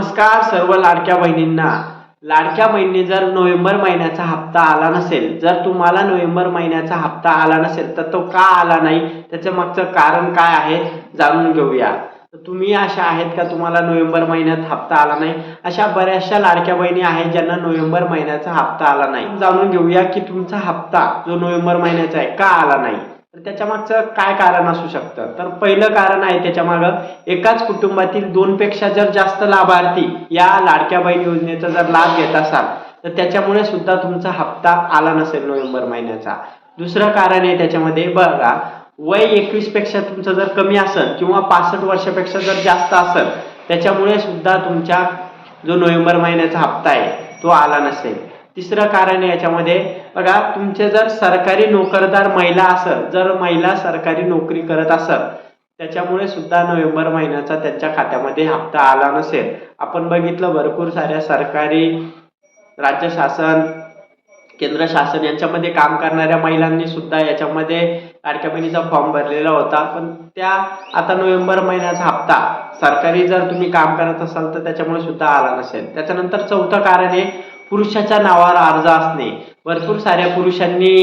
नमस्कार सर्व लाडक्या बहिणींना. लाडक्या बहिणी जर नोव्हेंबर महिन्याचा हप्ता आला नसेल जर तुम्हाला नोव्हेंबर महिन्याचा हप्ता आला नसेल तर तो का आला नाही? त्याच्या मागचं कारण काय आहे? जाणून घेऊया. तुम्ही अशा आहेत का तुम्हाला नोव्हेंबर महिन्यात हप्ता आला नाही? अशा बऱ्याचशा लाडक्या बहिणी आहेत ज्यांना नोव्हेंबर महिन्याचा हप्ता आला नाही. जाणून घेऊया की तुमचा हप्ता जो नोव्हेंबर महिन्याचा आहे का आला नाही? तर त्याच्या मागचं काय कारण असू शकतं? तर पहिलं कारण आहे त्याच्या मागं एकाच कुटुंबातील दोन पेक्षा जर जास्त लाभार्थी या लाडक्या बहीण योजनेचा जर लाभ घेत असाल तर त्याच्यामुळे सुद्धा तुमचा हप्ता आला नसेल नोव्हेंबर महिन्याचा. दुसरं कारण आहे त्याच्यामध्ये बघा वय एकवीसपेक्षा तुमचं जर कमी असेल किंवा पासष्ट वर्षापेक्षा जर जास्त असेल त्याच्यामुळे सुद्धा तुमच्या जो नोव्हेंबर महिन्याचा हप्ता आहे तो आला नसेल. तिसरं कारण आहे याच्यामध्ये बघा तुमचे जर सरकारी नोकरदार महिला असेल जर महिला सरकारी नोकरी करत असेल त्याच्यामुळे सुद्धा नोव्हेंबर महिन्याचा त्यांच्या खात्यामध्ये हप्ता आला नसेल. आपण बघितलं भरपूर साऱ्या सरकारी राज्य शासन केंद्र शासन यांच्यामध्ये काम करणाऱ्या महिलांनी सुद्धा याच्यामध्ये लाडक्या बहिणीचा फॉर्म भरलेला होता. पण त्या आता नोव्हेंबर महिन्याचा हप्ता सरकारी जर तुम्ही काम करत असाल तर त्याच्यामुळे सुद्धा आला नसेल. त्याच्यानंतर चौथं कारण आहे पुरुषाच्या नावावर अर्ज असणे. भरपूर साऱ्या पुरुषांनी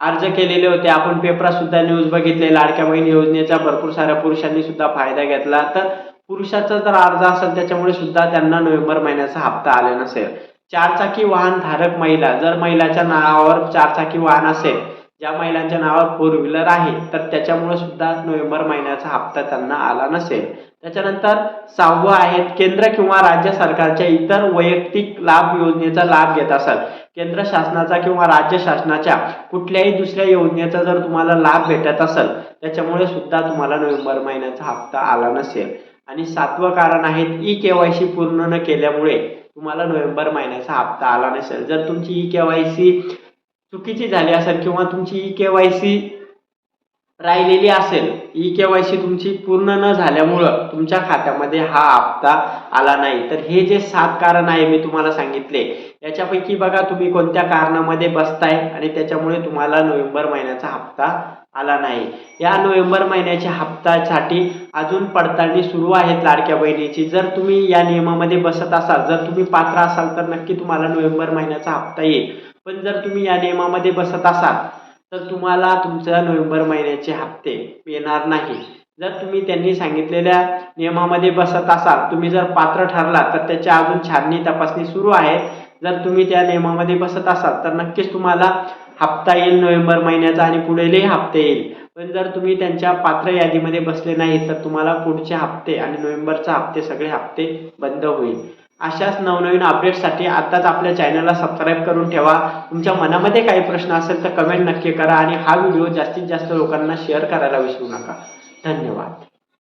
अर्ज केलेले होते. आपण पेपरात सुद्धा न्यूज बघितले. लाडक्या बहीण योजनेचा भरपूर साऱ्या पुरुषांनी सुद्धा फायदा घेतला. तर पुरुषाचा जर अर्ज असेल त्याच्यामुळे सुद्धा त्यांना नोव्हेंबर महिन्याचा हप्ता आला नसेल. चारचाकी वाहन धारक महिला जर महिलाच्या नावावर चारचाकी वाहन असेल ज्या महिलांच्या नावावर फोर व्हीलर आहे तर त्याच्यामुळे सुद्धा नोव्हेंबर महिन्याचा हप्ता त्यांना आला नसेल. त्याच्यानंतर सहावं आहेत केंद्र किंवा राज्य सरकारच्या इतर वैयक्तिक लाभ योजनेचा लाभ घेत असाल. केंद्र शासनाचा किंवा राज्य शासनाच्या कुठल्याही दुसऱ्या योजनेचा जर तुम्हाला लाभ भेटत असेल त्याच्यामुळे सुद्धा तुम्हाला नोव्हेंबर महिन्याचा हप्ता आला नसेल. आणि सातवं कारण आहे ई के वाय सी पूर्ण न केल्यामुळे तुम्हाला नोव्हेंबर महिन्याचा हप्ता आला नसेल. जर तुमची ई के वाय सी चुकीची झाली असेल किंवा तुमची ई के वाय सी राहिलेली असेल ई के वाय सी तुमची पूर्ण न झाल्यामुळं तुमच्या खात्यामध्ये हा हप्ता आला नाही. तर हे जे सात कारण आहे मी तुम्हाला सांगितले. याच्यापैकी बघा तुम्ही कोणत्या कारणामध्ये बसताय आणि त्याच्यामुळे तुम्हाला नोव्हेंबर महिन्याचा हप्ता आला नाही. या नोव्हेंबर महिन्याच्या हप्त्यासाठी अजून पडताळणी सुरू आहेत लाडक्या बहिणीची. जर तुम्ही या नियमामध्ये बसत असाल जर तुम्ही पात्र असाल तर नक्की तुम्हाला नोव्हेंबर महिन्याचा हप्ता येईल. पण जर तुम्ही या नियमामध्ये बसत असाल तर तुम्हाला तुमच्या नोव्हेंबर महिन्याचे हप्ते येणार नाही. जर तुम्ही त्यांनी सांगितलेल्या नियमामध्ये बसत असाल तुम्ही जर पात्र ठरला तर त्याच्या अजून छाननी तपासणी सुरू आहे. जर तुम्ही त्या नियमामध्ये बसत असाल तर नक्कीच तुम्हाला हप्ता येईल नोव्हेंबर महिन्याचा आणि पुढेले हप्ते येईल. पण जर तुम्ही त्यांच्या पात्र यादीमध्ये बसले नाही तर तुम्हाला पुढचे हप्ते आणि नोव्हेंबरचा हप्ते सगळे हप्ते बंद होईल. अशाच नवनवीन अपडेट्ससाठी आत्ताच आपल्या चॅनलला सबस्क्राईब करून ठेवा. तुमच्या मनामध्ये काही प्रश्न असेल तर कमेंट नक्की करा आणि हा व्हिडिओ जास्तीत जास्त लोकांना शेअर करायला विसरू नका. धन्यवाद.